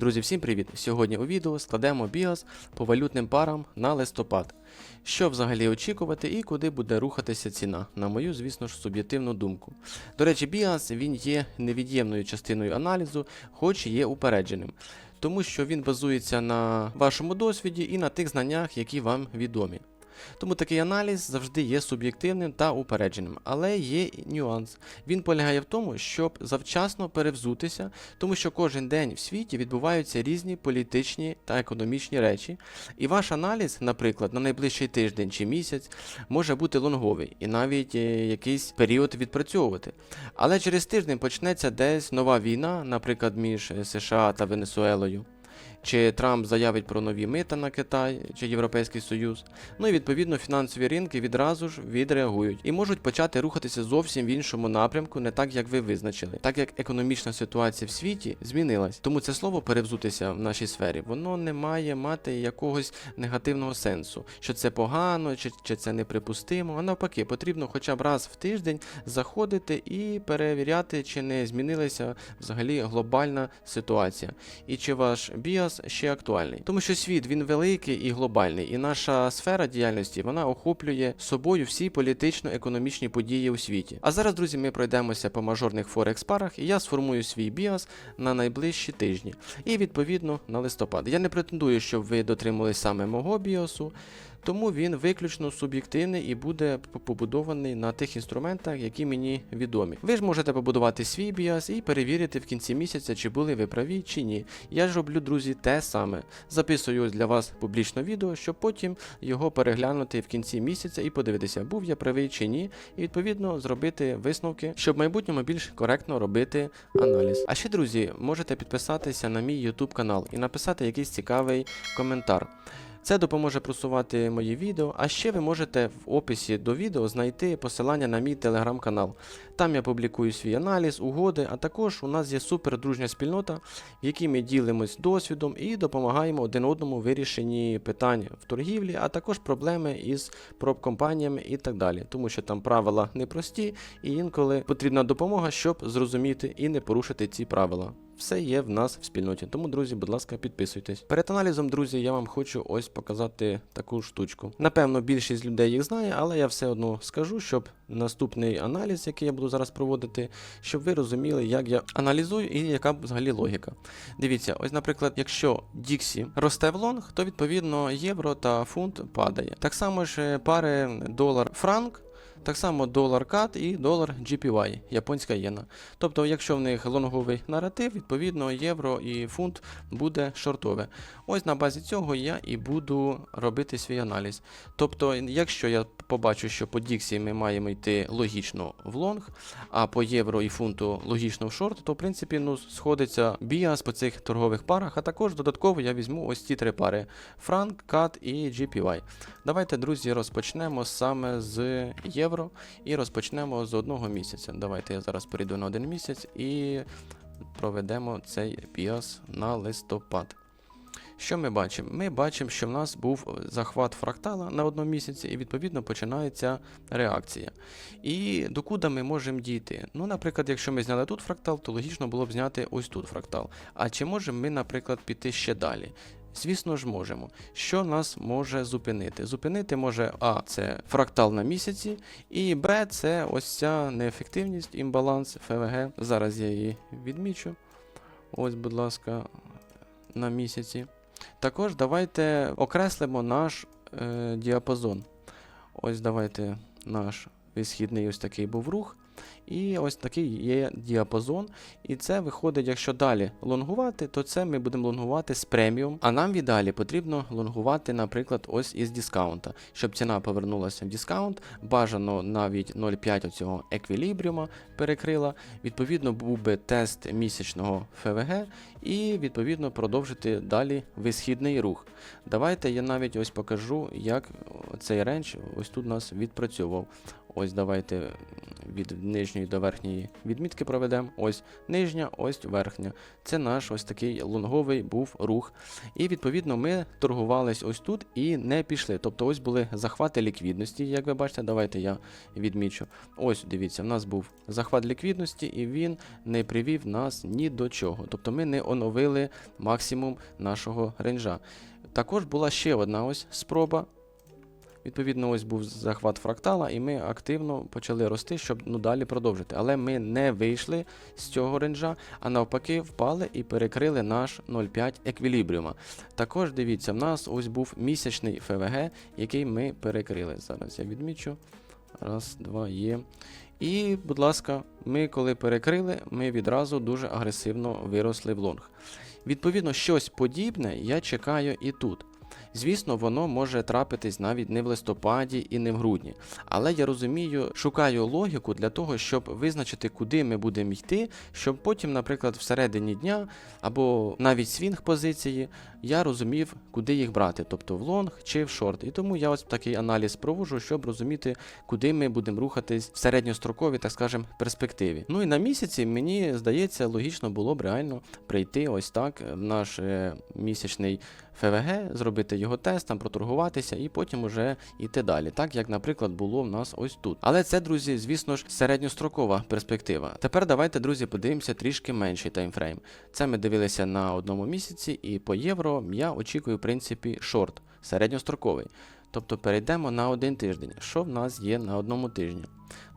Друзі, всім привіт! Сьогодні у відео складемо біос по валютним парам на листопад. Що взагалі очікувати і куди буде рухатися ціна, на мою, звісно ж, суб'єктивну думку. До речі, біас він є невід'ємною частиною аналізу, хоч і є упередженим, тому що він базується на вашому досвіді і на тих знаннях, які вам відомі. Тому такий аналіз завжди є суб'єктивним та упередженим, але є нюанс. Він полягає в тому, щоб завчасно перевзутися, тому що кожен день в світі відбуваються різні політичні та економічні речі, і ваш аналіз, наприклад, на найближчий тиждень чи місяць може бути лонговий і навіть е, якийсь період відпрацьовувати. Але через тиждень почнеться десь нова війна, наприклад, між е, США та Венесуелою. Чи Трамп заявить про нові мита на Китай чи Європейський Союз. Ну і відповідно фінансові ринки відразу ж відреагують і можуть почати рухатися зовсім в іншому напрямку, не так як ви визначили, так як економічна ситуація в світі змінилась. Тому це слово перевзутися в нашій сфері, воно не має мати якогось негативного сенсу, що це погано, чи, чи це неприпустимо. А навпаки, потрібно хоча б раз в тиждень заходити і перевіряти, чи не змінилася взагалі глобальна ситуація, і чи ваш біас ще актуальний. Тому що світ він великий і глобальний, і наша сфера діяльності вона охоплює собою всі політично-економічні події у світі. А зараз, друзі, ми пройдемося по мажорних форекс парах, і я сформую свій біас на найближчі тижні. І відповідно на листопад. Я не претендую, щоб ви дотримались саме мого біосу. Тому він виключно суб'єктивний і буде побудований на тих інструментах, які мені відомі. Ви ж можете побудувати свій біас і перевірити в кінці місяця, чи були ви праві, чи ні. Я ж роблю, друзі, те саме. Записую для вас публічно відео, щоб потім його переглянути в кінці місяця і подивитися, був я правий чи ні, і відповідно зробити висновки, щоб в майбутньому більш коректно робити аналіз. А ще, друзі, можете підписатися на мій YouTube канал і написати якийсь цікавий коментар. Це допоможе просувати мої відео, а ще ви можете в описі до відео знайти посилання на мій телеграм-канал. Там я публікую свій аналіз, угоди, а також у нас є супер дружня спільнота, в якій ми ділимось досвідом і допомагаємо один одному вирішенні питань в торгівлі, а також проблеми із проб-компаніями і так далі. Тому що там правила непрості, і інколи потрібна допомога, щоб зрозуміти і не порушити ці правила. Все є в нас в спільноті. Тому, друзі, будь ласка, підписуйтесь. Перед аналізом, друзі, я вам хочу ось показати таку штучку. Напевно, більшість людей їх знає, але я все одно скажу, щоб наступний аналіз, який я буду зараз проводити, щоб ви розуміли, як я аналізую і яка взагалі логіка. Дивіться, ось, наприклад, якщо Діксі росте в лонг, то відповідно євро та фунт падає. Так само ж е, пари долар-франк. Так само долар кат і долар GPY, японська єна. Тобто, якщо в них лонговий наратив, відповідно євро і фунт буде шортове. Ось на базі цього я і буду робити свій аналіз. Тобто, якщо я побачу, що по Діксі ми маємо йти логічно в лонг, а по євро і фунту логічно в шорт, то в принципі ну, сходиться біас по цих торгових парах, а також додатково я візьму ось ці три пари: Франк, Кат і GPY. Давайте, друзі, розпочнемо саме з євро і розпочнемо з одного місяця. Давайте я зараз перейду на один місяць і проведемо цей біас на листопад. Що ми бачимо? Ми бачимо, що в нас був захват фрактала на одному місяці, і відповідно починається реакція. І докуди ми можемо дійти? Ну, наприклад, якщо ми зняли тут фрактал, то логічно було б зняти ось тут фрактал. А чи можемо ми, наприклад, піти ще далі? Звісно ж, можемо. Що нас може зупинити? Зупинити може А, це фрактал на місяці, і Б, це ось ця неефективність, імбаланс ФВГ. Зараз я її відмічу. Ось, будь ласка, на місяці. Також давайте окреслимо наш е, діапазон. Ось давайте наш висхідний ось такий був рух. І ось такий є діапазон. І це виходить, якщо далі лонгувати, то це ми будемо лонгувати з преміум. А нам віддалі потрібно лонгувати, наприклад, ось із дискаунта. Щоб ціна повернулася в дискаунт, бажано навіть 0,5 оцього еквілібріума перекрила. Відповідно, був би тест місячного ФВГ, і відповідно продовжити далі висхідний рух. Давайте я навіть ось покажу, як цей рендж ось тут у нас відпрацьовував. Ось давайте від нижньої до верхньої відмітки проведемо. Ось нижня, ось верхня. Це наш ось такий лонговий був рух. І відповідно ми торгувались ось тут і не пішли. Тобто ось були захвати ліквідності, як ви бачите, давайте я відмічу. Ось дивіться, в нас був захват ліквідності, і він не привів нас ні до чого. Тобто ми не оновили максимум нашого ренжа. Також була ще одна ось спроба. Відповідно, ось був захват фрактала, і ми активно почали рости, щоб ну, далі продовжити. Але ми не вийшли з цього ренжа, а навпаки, впали і перекрили наш 0,5 еквілібріума. Також дивіться, в нас ось був місячний ФВГ, який ми перекрили. Зараз я відмічу. Раз, два, є. І, будь ласка, ми коли перекрили, ми відразу дуже агресивно виросли в лонг. Відповідно, щось подібне я чекаю і тут. Звісно, воно може трапитись навіть не в листопаді і не в грудні. Але я розумію, шукаю логіку для того, щоб визначити, куди ми будемо йти, щоб потім, наприклад, всередині дня або навіть свінг позиції, я розумів, куди їх брати, тобто в лонг чи в шорт. І тому я ось такий аналіз проводжу, щоб розуміти, куди ми будемо рухатись в середньостроковій, так скажемо, перспективі. Ну і на місяці мені здається, логічно було б реально прийти ось так в наш е, місячний ФВГ, зробити його тест, там проторгуватися і потім уже йти далі, так як, наприклад, було в нас ось тут. Але це, друзі, звісно ж, середньострокова перспектива. Тепер давайте, друзі, подивимося трішки менший таймфрейм. Це ми дивилися на одному місяці, і по євро я очікую, в принципі, шорт, середньостроковий. Тобто перейдемо на один тиждень. Що в нас є на одному тижні?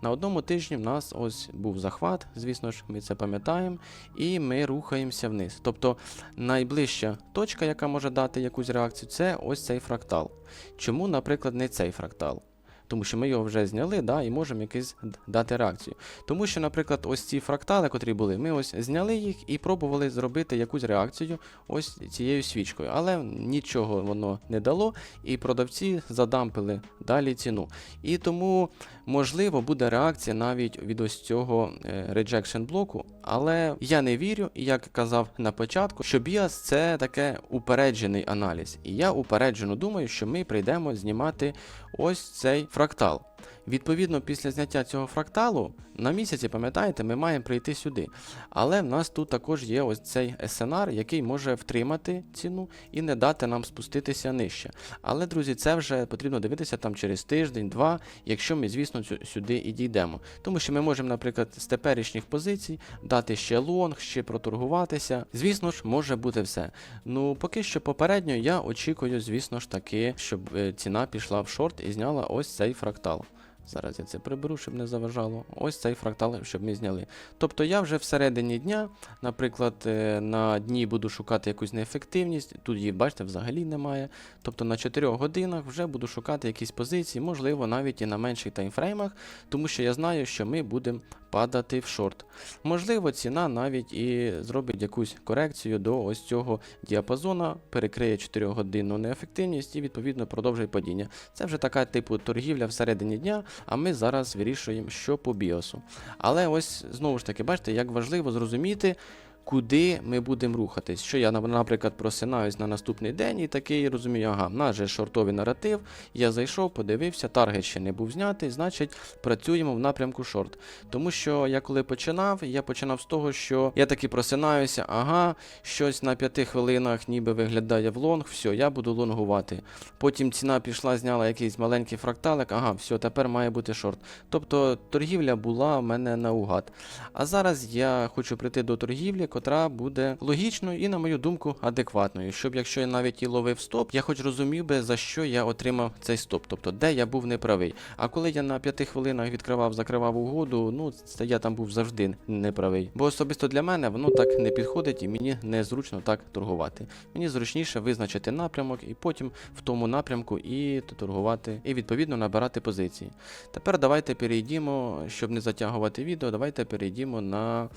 На одному тижні в нас ось був захват, звісно ж, ми це пам'ятаємо, і ми рухаємося вниз. Тобто найближча точка, яка може дати якусь реакцію, це ось цей фрактал. Чому, наприклад, не цей фрактал? Тому що ми його вже зняли, да, і можемо якийсь дати реакцію. Тому що, наприклад, ось ці фрактали, котрі були, ми ось зняли їх і пробували зробити якусь реакцію ось цією свічкою. Але нічого воно не дало, і продавці задампили далі ціну. І тому, можливо, буде реакція навіть від ось цього е, rejection блоку. Але я не вірю, як казав на початку, що біас це таке упереджений аналіз. І я упереджено думаю, що ми прийдемо знімати ось цей фрактал. Відповідно, після зняття цього фракталу на місяці, пам'ятаєте, ми маємо прийти сюди. Але в нас тут також є ось цей SNR, який може втримати ціну і не дати нам спуститися нижче. Але, друзі, це вже потрібно дивитися там через тиждень-два, якщо ми, звісно, сюди і дійдемо. Тому що ми можемо, наприклад, з теперішніх позицій дати ще лонг, ще проторгуватися. Звісно ж, може бути все. Ну, поки що попередньо я очікую, звісно ж таки, щоб е, ціна пішла в шорт і зняла ось цей фрактал. Зараз я це приберу, щоб не заважало. Ось цей фрактал, щоб ми зняли. Тобто я вже всередині дня, наприклад, е, на дні буду шукати якусь неефективність. Тут її, бачите, взагалі немає. Тобто на 4 годинах вже буду шукати якісь позиції, можливо, навіть і на менших таймфреймах, тому що я знаю, що ми будемо падати в шорт. Можливо, ціна навіть і зробить якусь корекцію до ось цього діапазона, перекриє 4-годинну неефективність і відповідно продовжує падіння. Це вже така типу торгівля всередині дня, а ми зараз вирішуємо, що по біосу. Але ось знову ж таки, бачите, як важливо зрозуміти. Куди ми будемо рухатись? Що я, наприклад, просинаюсь на наступний день і такий розумію, ага, в нас же шортовий наратив. Я зайшов, подивився, таргет ще не був знятий, значить працюємо в напрямку шорт. Тому що я коли починав, я починав з того, що я таки просинаюся, ага, щось на п'яти хвилинах ніби виглядає в лонг, все, я буду лонгувати. Потім ціна пішла, зняла якийсь маленький фракталик, ага, все, тепер має бути шорт. Тобто торгівля була в мене наугад. А зараз я хочу прийти до торгівлі, котра буде логічною і, на мою думку, адекватною. Щоб якщо я навіть і ловив стоп, я хоч розумів би, за що я отримав цей стоп, тобто де я був неправий. А коли я на п'яти хвилинах відкривав, закривав угоду, ну це я там був завжди неправий. Бо особисто для мене воно так не підходить і мені незручно так торгувати. Мені зручніше визначити напрямок і потім в тому напрямку і торгувати, і відповідно набирати позиції. Тепер давайте перейдімо, щоб не затягувати відео, давайте перейдімо на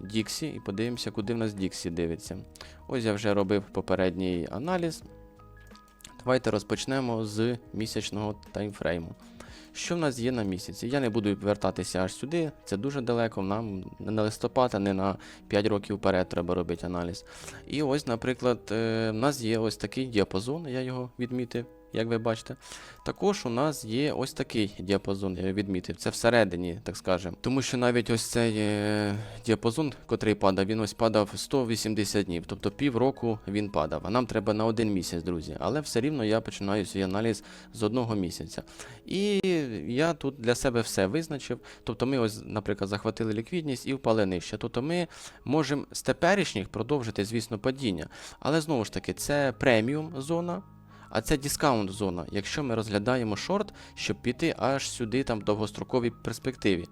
Діксі і подивимося, куди в нас Діксі дивиться. Ось я вже робив попередній аналіз. Давайте розпочнемо з місячного таймфрейму. Що в нас є на місяці? Я не буду вертатися аж сюди, це дуже далеко. Нам не на листопад, а не на 5 років вперед треба робити аналіз. І ось, наприклад, е, в нас є ось такий діапазон, я його відмітив. Як ви бачите. Також у нас є ось такий діапазон, я відмітив. Це всередині, так скажемо. Тому що навіть ось цей е, діапазон, котрий падав, він ось падав 180 днів. Тобто півроку він падав. А нам треба на один місяць, друзі. Але все рівно я починаю свій аналіз з одного місяця. І я тут для себе все визначив. Тобто ми ось, наприклад, захватили ліквідність і впали нижче. Тобто ми можемо з теперішніх продовжити, звісно, падіння. Але знову ж таки, це преміум зона. А це дискаунт зона, якщо ми розглядаємо шорт, щоб піти аж сюди там в довгостроковій перспективі.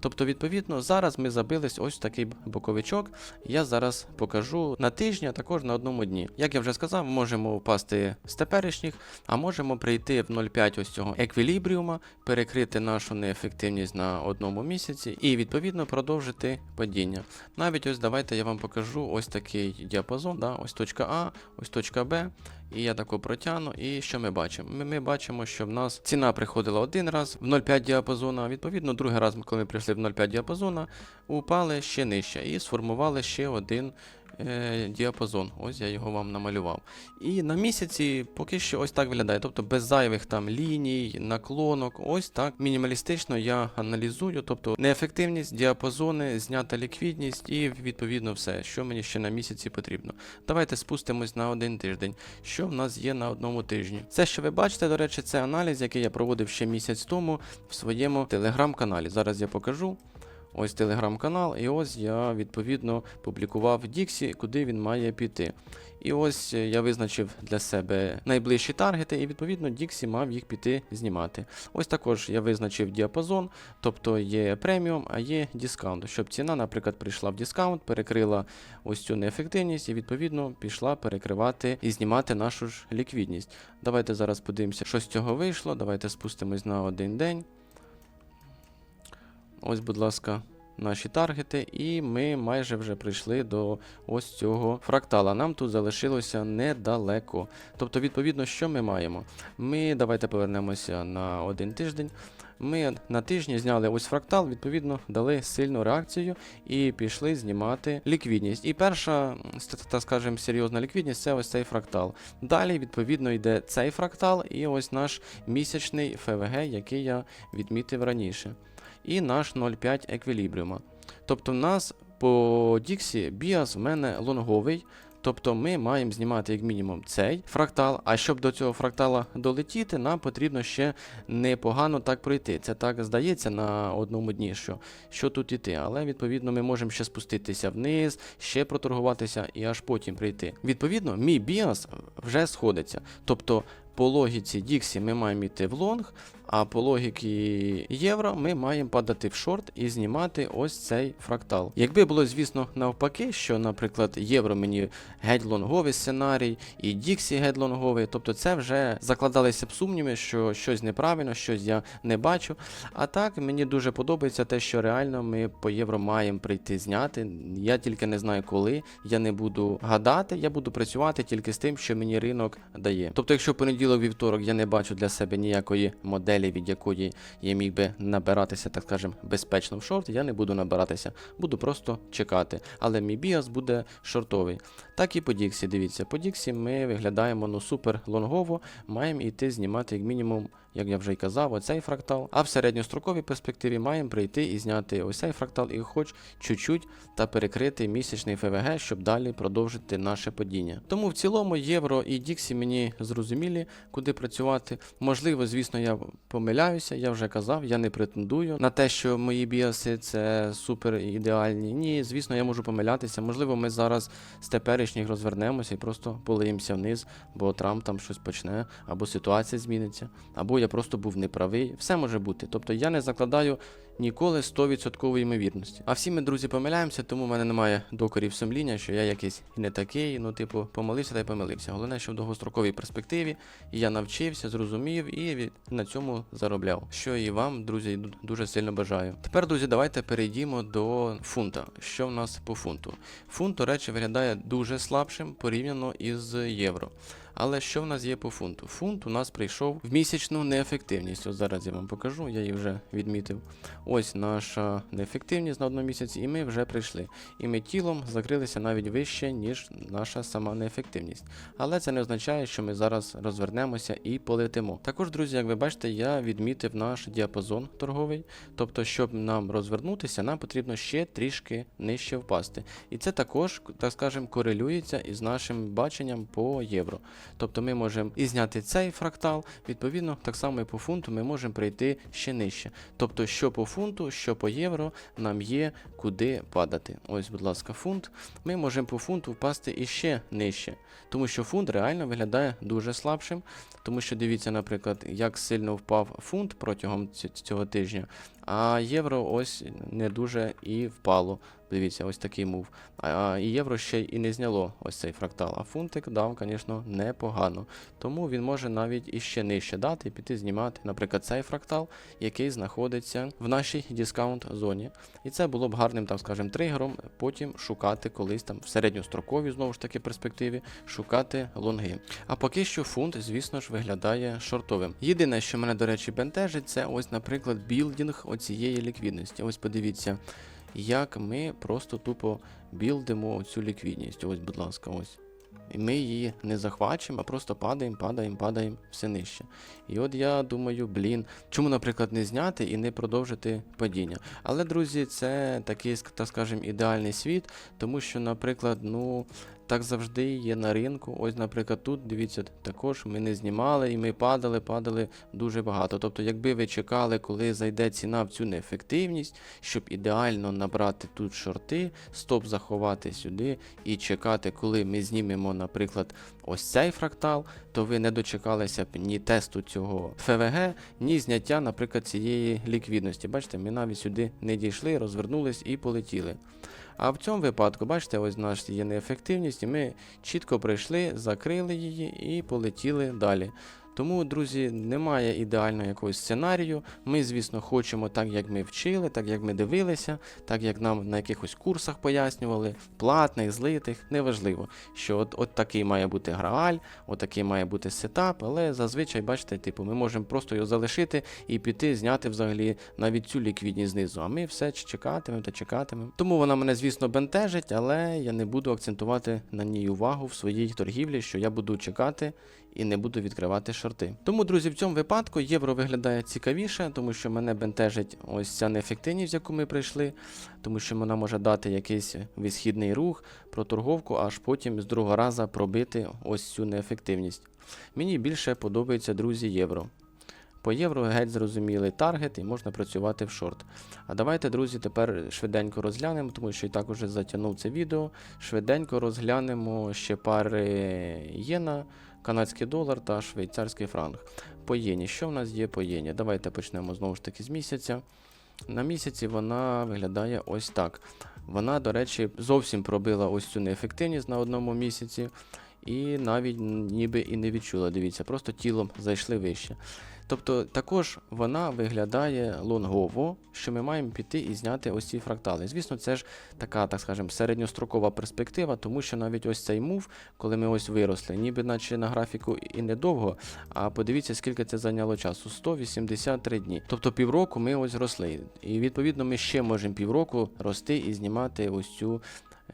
Тобто, відповідно, зараз ми забились ось такий боковичок. Я зараз покажу на тижні, а також на одному дні. Як я вже сказав, можемо впасти з теперішніх, а можемо прийти в 0,5 ось цього еквілібріума, перекрити нашу неефективність на одному місяці і відповідно продовжити падіння. Навіть ось давайте я вам покажу ось такий діапазон, да? ось точка А, ось точка Б. І я тако протягну. І що ми бачимо? Ми, ми бачимо, що в нас ціна приходила один раз в 0,5 діапазона. Відповідно, другий раз, коли ми прийшли в 0,5 діапазона, упали ще нижче і сформували ще один е, діапазон. Ось я його вам намалював. І на місяці поки що ось так виглядає. Тобто без зайвих там ліній, наклонок. Ось так мінімалістично я аналізую. Тобто неефективність, діапазони, знята ліквідність і відповідно все, що мені ще на місяці потрібно. Давайте спустимось на один тиждень. Що в нас є на одному тижні? Це, що ви бачите, до речі, це аналіз, який я проводив ще місяць тому в своєму телеграм-каналі. Зараз я покажу. Ось телеграм-канал, і ось я відповідно публікував Діксі, куди він має піти. І ось е, я визначив для себе найближчі таргети, і відповідно Діксі мав їх піти знімати. Ось також я визначив діапазон, тобто є преміум, а є дискаунт. Щоб ціна, наприклад, прийшла в дискаунт, перекрила ось цю неефективність і відповідно пішла перекривати і знімати нашу ж ліквідність. Давайте зараз подивимося, що з цього вийшло. Давайте спустимось на один день. Ось, будь ласка, наші таргети, і ми майже вже прийшли до ось цього фрактала. Нам тут залишилося недалеко. Тобто, відповідно, що ми маємо? Ми давайте повернемося на один тиждень. Ми на тижні зняли ось фрактал, відповідно, дали сильну реакцію і пішли знімати ліквідність. І перша, так скажемо, серйозна ліквідність це ось цей фрактал. Далі, відповідно, йде цей фрактал і ось наш місячний ФВГ, який я відмітив раніше і наш 0,5 еквілібріума. Тобто в нас по Діксі біас в мене лонговий. Тобто ми маємо знімати як мінімум цей фрактал, а щоб до цього фрактала долетіти, нам потрібно ще непогано так пройти. Це так здається на одному дні, що, що тут іти. Але відповідно ми можемо ще спуститися вниз, ще проторгуватися і аж потім прийти. Відповідно, мій біас вже сходиться. Тобто по логіці Діксі ми маємо йти в лонг, а по логіки євро ми маємо падати в шорт і знімати ось цей фрактал. Якби було, звісно, навпаки, що, наприклад, євро мені геть лонговий сценарій, і Діксі геть лонговий, тобто це вже закладалися б сумніви, що щось неправильно, щось я не бачу. А так мені дуже подобається те, що реально ми по євро маємо прийти зняти. Я тільки не знаю коли. Я не буду гадати, я буду працювати тільки з тим, що мені ринок дає. Тобто, якщо понеділок, вівторок я не бачу для себе ніякої моделі, від якої я міг би набиратися, так скажем, безпечно в шорт, я не буду набиратися, буду просто чекати. Але мій біас буде шортовий. Так і по Діксі, дивіться, по Діксі ми виглядаємо ну супер лонгово, маємо йти знімати як мінімум, як я вже й казав, оцей фрактал. А в середньостроковій перспективі маємо прийти і зняти ось цей фрактал і хоч чуть-чуть та перекрити місячний ФВГ, щоб далі продовжити наше падіння. Тому в цілому євро і Діксі мені зрозумілі, куди працювати. Можливо, звісно, я помиляюся, я вже казав, я не претендую на те, що мої біаси це супер ідеальні. Ні, звісно, я можу помилятися. Можливо, ми зараз з теперішніх розвернемося і просто полиємося вниз, бо Трамп там щось почне, або ситуація зміниться, або я просто був неправий. Все може бути. Тобто я не закладаю ніколи 100% ймовірності. А всі ми, друзі, помиляємося, тому в мене немає докорів сумління, що я якийсь не такий. Ну, типу, помилився та й помилився. Головне, що в довгостроковій перспективі я навчився, зрозумів і на цьому заробляв. Що і вам, друзі, дуже сильно бажаю. Тепер, друзі, давайте перейдімо до фунта. Що в нас по фунту? Фунт, до речі, виглядає дуже слабшим порівняно із євро. Але що в нас є по фунту? Фунт у нас прийшов в місячну неефективність. Ось зараз я вам покажу, я її вже відмітив. Ось наша неефективність на одному місяці, і ми вже прийшли. І ми тілом закрилися навіть вище, ніж наша сама неефективність. Але це не означає, що ми зараз розвернемося і полетимо. Також, друзі, як ви бачите, я відмітив наш діапазон торговий. Тобто, щоб нам розвернутися, нам потрібно ще трішки нижче впасти. І це також, так скажемо, корелюється із нашим баченням по євро. Тобто ми можемо і зняти цей фрактал, відповідно, так само і по фунту ми можемо прийти ще нижче. Тобто, що по фунту, що по євро, нам є куди падати. Ось, будь ласка, фунт. Ми можемо по фунту впасти іще нижче, тому що фунт реально виглядає дуже слабшим. Тому що дивіться, наприклад, як сильно впав фунт протягом цього тижня, а євро ось не дуже і впало. Дивіться, ось такий мув. А і євро ще і не зняло ось цей фрактал. А фунтик дав, звісно, непогано. Тому він може навіть іще нижче дати і піти знімати, наприклад, цей фрактал, який знаходиться в нашій дискаунт зоні. І це було б гарним, там, скажем, тригером потім шукати колись там в середньостроковій, знову ж таки, перспективі, шукати лонги. А поки що фунт, звісно ж, виглядає шортовим. Єдине, що мене, до речі, бентежить, це ось, наприклад, білдінг оцієї ліквідності. Ось подивіться, як ми просто тупо білдимо оцю ліквідність. Ось, будь ласка, ось. І ми її не захвачимо, а просто падаємо, падаємо, падаємо все нижче. І от я думаю, блін, чому, наприклад, не зняти і не продовжити падіння. Але, друзі, це такий, так скажемо, ідеальний світ, тому що, наприклад, ну. Так завжди є на ринку. Ось, наприклад, тут дивіться, також ми не знімали і ми падали, падали дуже багато. Тобто, якби ви чекали, коли зайде ціна в цю неефективність, щоб ідеально набрати тут шорти, стоп заховати сюди і чекати, коли ми знімемо, наприклад, ось цей фрактал, то ви не дочекалися б ні тесту цього ФВГ, ні зняття, наприклад, цієї ліквідності. Бачите, ми навіть сюди не дійшли, розвернулись і полетіли. А в цьому випадку, бачите, ось наш є неефективність, і ми чітко прийшли, закрили її і полетіли далі. Тому, друзі, немає ідеального якогось сценарію. Ми, звісно, хочемо так, як ми вчили, так як ми дивилися, так як нам на якихось курсах пояснювали, платних, злитих, неважливо, що от, от такий має бути грааль, от такий має бути сетап, але зазвичай, бачите, типу, ми можемо просто його залишити і піти зняти взагалі навіть цю ліквідність знизу. А ми все чекатимемо та чекатимемо. Тому вона мене, звісно, бентежить, але я не буду акцентувати на ній увагу в своїй торгівлі, що я буду чекати і не буду відкривати шорти. Тому, друзі, в цьому випадку євро виглядає цікавіше, тому що мене бентежить ось ця неефективність, яку ми прийшли, тому що вона може дати якийсь висхідний рух, проторговку, аж потім з другого разу пробити ось цю неефективність. Мені більше подобається, друзі, євро. По євро геть зрозумілий таргет і можна працювати в шорт. А давайте, друзі, тепер швиденько розглянемо, тому що і так уже затягнув це відео. Швиденько розглянемо ще пари єна, канадський долар та швейцарський франк. По єні. Що в нас є по єні? Давайте почнемо знову ж таки з місяця. На місяці вона виглядає ось так. Вона, до речі, зовсім пробила ось цю неефективність на одному місяці. І навіть ніби і не відчула. Дивіться, просто тілом зайшли вище. Тобто також вона виглядає лонгово, що ми маємо піти і зняти ось ці фрактали. Звісно, це ж така, так скажемо, середньострокова перспектива, тому що навіть ось цей мув, коли ми ось виросли, ніби наче на графіку і недовго, а подивіться, скільки це зайняло часу 183 дні. Тобто півроку ми ось росли. І відповідно ми ще можемо півроку рости і знімати ось цю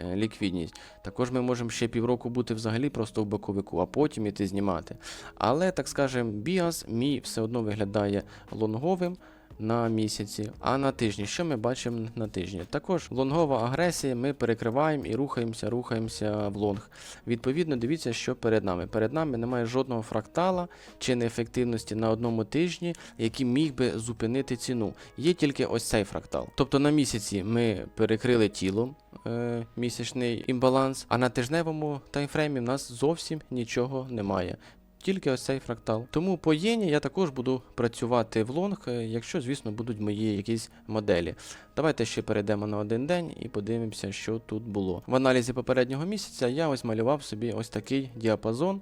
ліквідність. Також ми можемо ще півроку бути взагалі просто в боковику, а потім іти знімати. Але, так скажемо, біас мій все одно виглядає лонговим. На місяці, а на тижні, що ми бачимо на тижні? Також лонгова агресія, ми перекриваємо і рухаємося, рухаємося в лонг. Відповідно, дивіться, що перед нами. Перед нами немає жодного фрактала чи неефективності на одному тижні, який міг би зупинити ціну. Є тільки ось цей фрактал. Тобто на місяці ми перекрили тіло, е, місячний імбаланс, а на тижневому таймфреймі в нас зовсім нічого немає. Тільки ось цей фрактал. Тому по єні я також буду працювати в лонг, е, якщо, звісно, будуть мої якісь моделі. Давайте ще перейдемо на один день і подивимося, що тут було. В аналізі попереднього місяця я ось малював собі ось такий діапазон.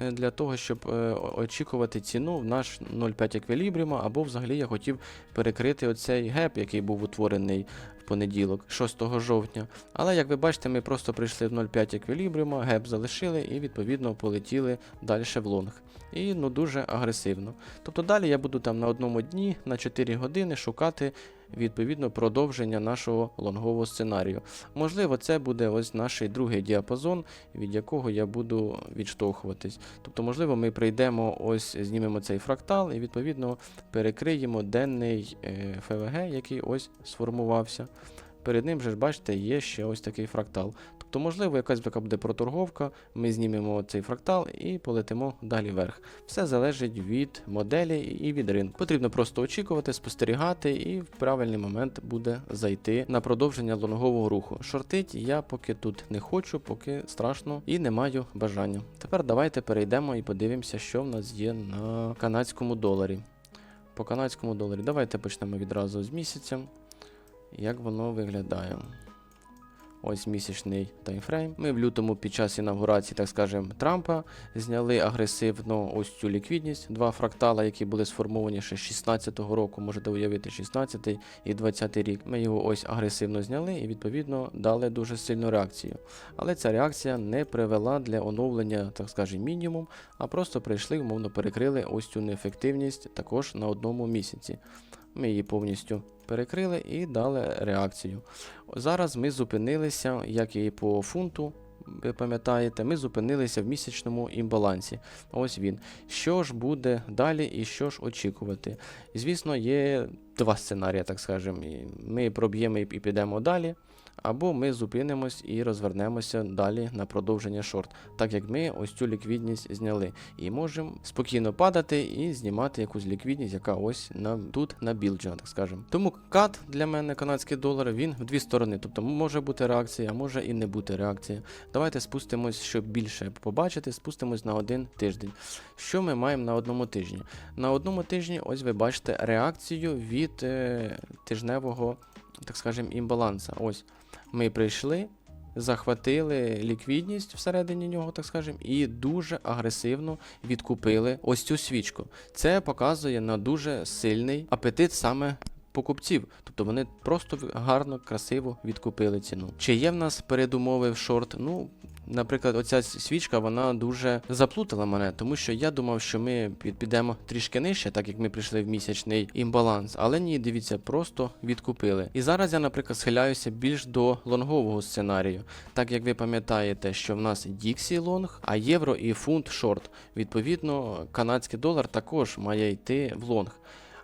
Е, для того, щоб е, очікувати ціну в наш 0,5 еквілібріума, або взагалі я хотів перекрити оцей геп, який був утворений в понеділок, 6 жовтня. Але як ви бачите, ми просто прийшли в 0,5 еквілібріума, геп залишили і відповідно полетіли далі в лонг. І ну дуже агресивно. Тобто далі я буду там на одному дні на 4 години шукати відповідно продовження нашого лонгового сценарію. Можливо, це буде ось наш другий діапазон, від якого я буду відштовхуватись. Тобто, можливо, ми прийдемо, ось знімемо цей фрактал і відповідно перекриємо денний е, ФВГ, який ось сформувався. Перед ним же бачите, є ще ось такий фрактал. Тобто, можливо, якась така буде проторговка, ми знімемо цей фрактал і полетимо далі вверх. Все залежить від моделі і від ринку. Потрібно просто очікувати, спостерігати, і в правильний момент буде зайти на продовження лонгового руху. Шортить я поки тут не хочу, поки страшно і не маю бажання. Тепер давайте перейдемо і подивимося, що в нас є на канадському доларі. По канадському доларі. Давайте почнемо відразу з місяця. Як воно виглядає? Ось місячний таймфрейм. Ми в лютому під час інавгурації, так скажемо, Трампа зняли агресивно ось цю ліквідність. Два фрактала, які були сформовані ще з 16-го року, можете уявити 16-й і 20-й рік. Ми його ось агресивно зняли і відповідно дали дуже сильну реакцію. Але ця реакція не привела для оновлення, так скажемо, мінімум, а просто прийшли, умовно перекрили ось цю неефективність також на одному місяці. Ми її повністю перекрили і дали реакцію. Зараз ми зупинилися, як і по фунту. Ви пам'ятаєте, ми зупинилися в місячному імбалансі. Ось він. Що ж буде далі і що ж очікувати? Звісно, є два сценарії, так скажемо. Ми проб'ємо і підемо далі, або ми зупинимось і розвернемося далі на продовження шорт, так як ми ось цю ліквідність зняли. І можемо спокійно падати і знімати якусь ліквідність, яка ось на, тут набілджена, так скажемо. Тому кат для мене канадський долар, він в дві сторони. Тобто може бути реакція, а може і не бути реакція. Давайте спустимось, щоб більше побачити, спустимось на один тиждень. Що ми маємо на одному тижні? На одному тижні, ось ви бачите реакцію від е, тижневого, так скажемо, імбаланса. Ось ми прийшли, захватили ліквідність всередині нього, так скажемо, і дуже агресивно відкупили ось цю свічку. Це показує на дуже сильний апетит саме. Покупців, тобто вони просто гарно, красиво відкупили ціну. Чи є в нас передумови в шорт? Ну, наприклад, оця свічка вона дуже заплутала мене, тому що я думав, що ми під- підемо трішки нижче, так як ми прийшли в місячний імбаланс. Але ні, дивіться, просто відкупили. І зараз я, наприклад, схиляюся більш до лонгового сценарію, так як ви пам'ятаєте, що в нас Dixie лонг, а євро і фунт шорт. Відповідно, канадський долар також має йти в лонг.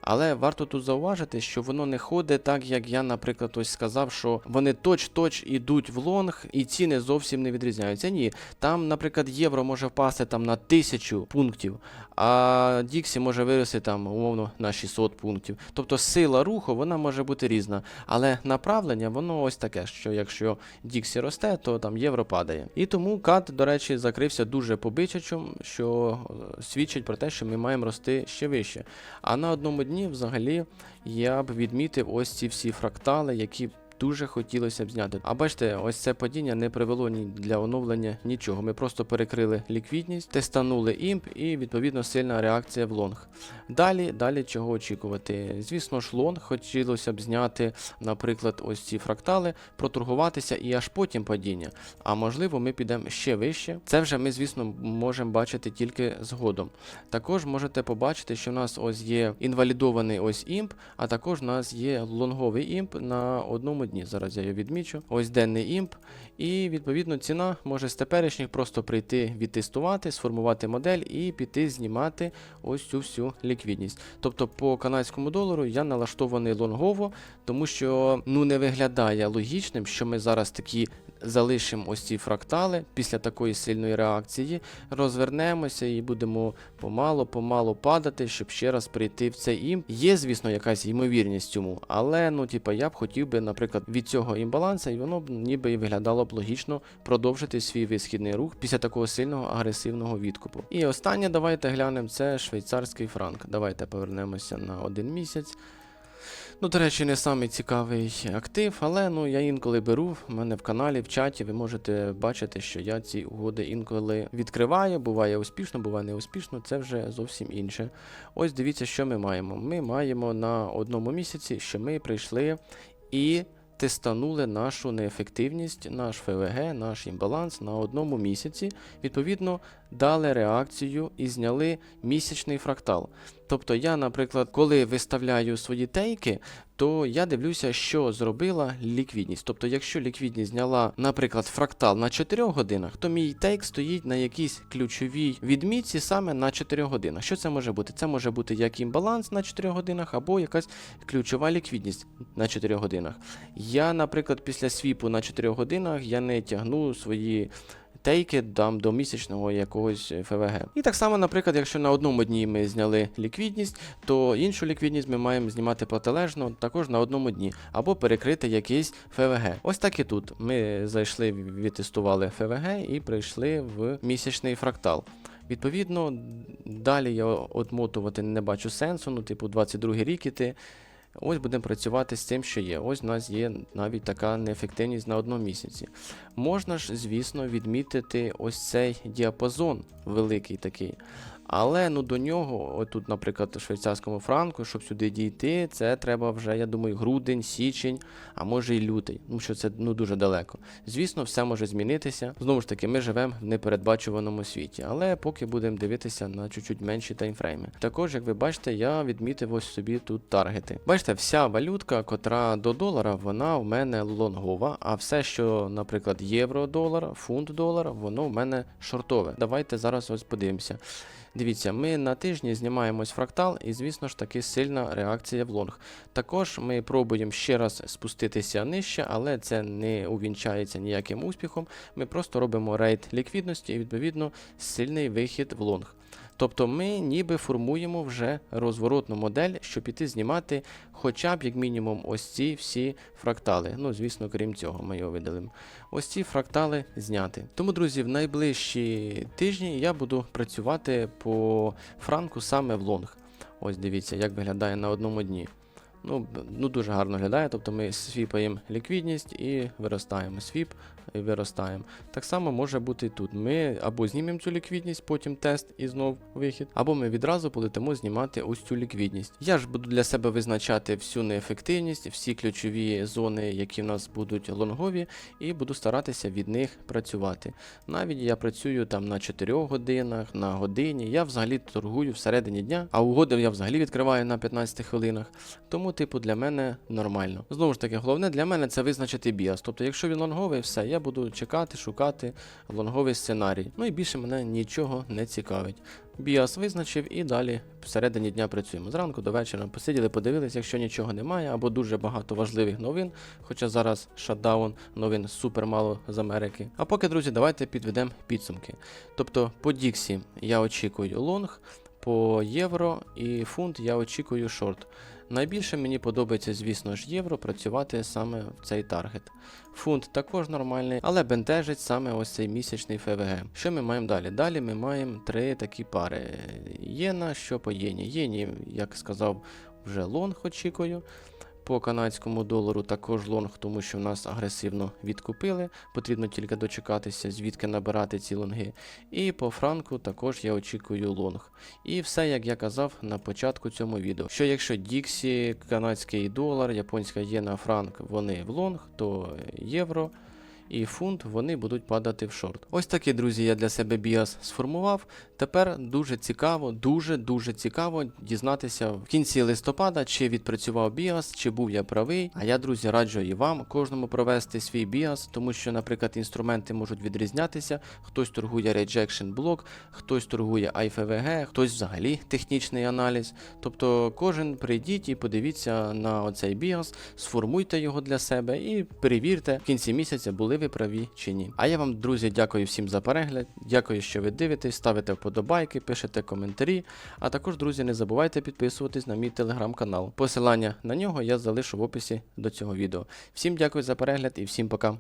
Але варто тут зауважити, що воно не ходить так, як я, наприклад, ось сказав, що вони точ-точ ідуть в лонг і ціни зовсім не відрізняються. Ні, там, наприклад, євро може впасти там на 1000 пунктів, а Діксі може вирости там умовно на 600 пунктів. Тобто сила руху вона може бути різна, але направлення воно ось таке, що якщо Діксі росте, то там євро падає. І тому кат, до речі, закрився дуже побичачом, що е, свідчить про те, що ми маємо рости ще вище. А на одному дні, взагалі, я б відмітив ось ці всі фрактали, які дуже хотілося б зняти. А бачите, ось це падіння не привело ні для оновлення нічого. Ми просто перекрили ліквідність, тестанули імп і відповідно сильна реакція в лонг. Далі, далі чого очікувати? Звісно ж, лонг хотілося б зняти, наприклад, ось ці фрактали, проторгуватися і аж потім падіння. А можливо, ми підемо ще вище. Це вже ми, звісно, можемо бачити тільки згодом. Також можете побачити, що в нас ось є інвалідований ось імп, а також у нас є лонговий імп на одному дні. Зараз я його відмічу. Ось денний імп. І відповідно ціна може з теперішніх просто прийти відтестувати, сформувати модель і піти знімати ось цю всю ліквідність. Тобто по канадському долару я налаштований лонгово, тому що ну не виглядає логічним, що ми зараз такі залишимо ось ці фрактали після такої сильної реакції, розвернемося і будемо помало-помало падати, щоб ще раз прийти в цей імп. Є, звісно, якась ймовірність цьому, але ну, типа, я б хотів би, наприклад, від цього імбаланса, і воно б ніби і виглядало б логічно продовжити свій висхідний рух після такого сильного агресивного відкупу. І останнє, давайте глянемо, це швейцарський франк. Давайте повернемося на один місяць. Ну, до речі, не самий цікавий актив, але ну я інколи беру. В мене в каналі, в чаті, ви можете бачити, що я ці угоди інколи відкриваю. Буває успішно, буває не успішно. Це вже зовсім інше. Ось дивіться, що ми маємо. Ми маємо на одному місяці, що ми прийшли і тестанули нашу неефективність, наш ФВГ, наш імбаланс на одному місяці. Відповідно, дали реакцію і зняли місячний фрактал. Тобто я, наприклад, коли виставляю свої тейки, то я дивлюся, що зробила ліквідність. Тобто, якщо ліквідність зняла, наприклад, фрактал на 4 годинах, то мій тейк стоїть на якійсь ключовій відмітці саме на 4 годинах. Що це може бути? Це може бути як імбаланс на 4 годинах, або якась ключова ліквідність на 4 годинах. Я, наприклад, після свіпу на 4 годинах я не тягну свої тейки дам до місячного якогось ФВГ. І так само, наприклад, якщо на одному дні ми зняли ліквідність, то іншу ліквідність ми маємо знімати протилежно також на одному дні, або перекрити якийсь ФВГ. Ось так і тут. Ми зайшли, відтестували ФВГ і прийшли в місячний фрактал. Відповідно, далі я отмотувати не бачу сенсу, ну, типу, 22 рік іти. Ось будемо працювати з тим, що є. Ось у нас є навіть така неефективність на одному місяці. Можна ж, звісно, відмітити ось цей діапазон великий такий. Але ну до нього, отут, наприклад, у швейцарському франку, щоб сюди дійти, це треба вже, я думаю, грудень, січень, а може і лютий, тому що це ну дуже далеко. Звісно, все може змінитися. Знову ж таки, ми живемо в непередбачуваному світі, але поки будемо дивитися на чуть-чуть менші таймфрейми. Також, як ви бачите, я відмітив ось собі тут таргети. Бачите, вся валютка, котра до долара, вона в мене лонгова, а все, що, наприклад, євро-долар, фунт-долар, воно в мене шортове. Давайте зараз ось подивимося. Дивіться, ми на тижні знімаємось фрактал, і, звісно ж таки, сильна реакція в лонг. Також ми пробуємо ще раз спуститися нижче, але це не увінчається ніяким успіхом. Ми просто робимо рейд ліквідності і, відповідно, сильний вихід в лонг. Тобто ми ніби формуємо вже розворотну модель, щоб іти знімати хоча б як мінімум ось ці всі фрактали. Ну, звісно, крім цього, ми його видалимо. Ось ці фрактали зняти. Тому, друзі, в найближчі тижні я буду працювати по франку саме в лонг. Ось дивіться, як виглядає на одному дні. Ну, ну дуже гарно виглядає. Тобто ми свіпаємо ліквідність і виростаємо. Свіп виростаємо. Так само може бути і тут. Ми або знімемо цю ліквідність, потім тест і знов вихід, або ми відразу полетимо знімати ось цю ліквідність. Я ж буду для себе визначати всю неефективність, всі ключові зони, які в нас будуть лонгові, і буду старатися від них працювати. Навіть я працюю там на 4 годинах, на годині. Я взагалі торгую всередині дня, а угоди я взагалі відкриваю на 15 хвилинах. Тому, типу, для мене нормально. Знову ж таки, головне для мене це визначити біас. Тобто, якщо він лонговий, все, я буду чекати, шукати лонговий сценарій. Ну і більше мене нічого не цікавить. Біас визначив і далі всередині дня працюємо. Зранку до вечора посиділи, подивилися, якщо нічого немає, або дуже багато важливих новин, хоча зараз шатдаун, новин супер мало з Америки. А поки, друзі, давайте підведемо підсумки. Тобто по Діксі я очікую лонг, по євро і фунт я очікую шорт. Найбільше мені подобається, звісно ж, євро працювати саме в цей таргет. Фунт також нормальний, але бентежить саме ось цей місячний ФВГ. Що ми маємо далі? Далі ми маємо три такі пари. Єна, що по єні. Єні, як сказав, вже лонг очікую. По канадському долару також лонг, тому що в нас агресивно відкупили. Потрібно тільки дочекатися, звідки набирати ці лонги. І по франку також я очікую лонг. І все, як я казав на початку цьому відео. Що якщо Діксі, канадський долар, японська єна, франк, вони в лонг, то євро і фунт вони будуть падати в шорт. Ось такий, друзі, я для себе біас сформував. Тепер дуже цікаво, дуже дуже цікаво дізнатися в кінці листопада, чи відпрацював біас, чи був я правий. А я, друзі, раджу і вам кожному провести свій біас, тому що, наприклад, інструменти можуть відрізнятися. Хтось торгує rejection блок, хтось торгує IFVG, хтось взагалі технічний аналіз. Тобто кожен прийдіть і подивіться на оцей біас, сформуйте його для себе і перевірте в кінці місяця, були ви праві чи ні. А я вам, друзі, дякую всім за перегляд. Дякую, що ви дивитесь, ставите вподобайки, пишете коментарі. А також, друзі, не забувайте підписуватись на мій телеграм-канал. Посилання на нього я залишу в описі до цього відео. Всім дякую за перегляд і всім пока.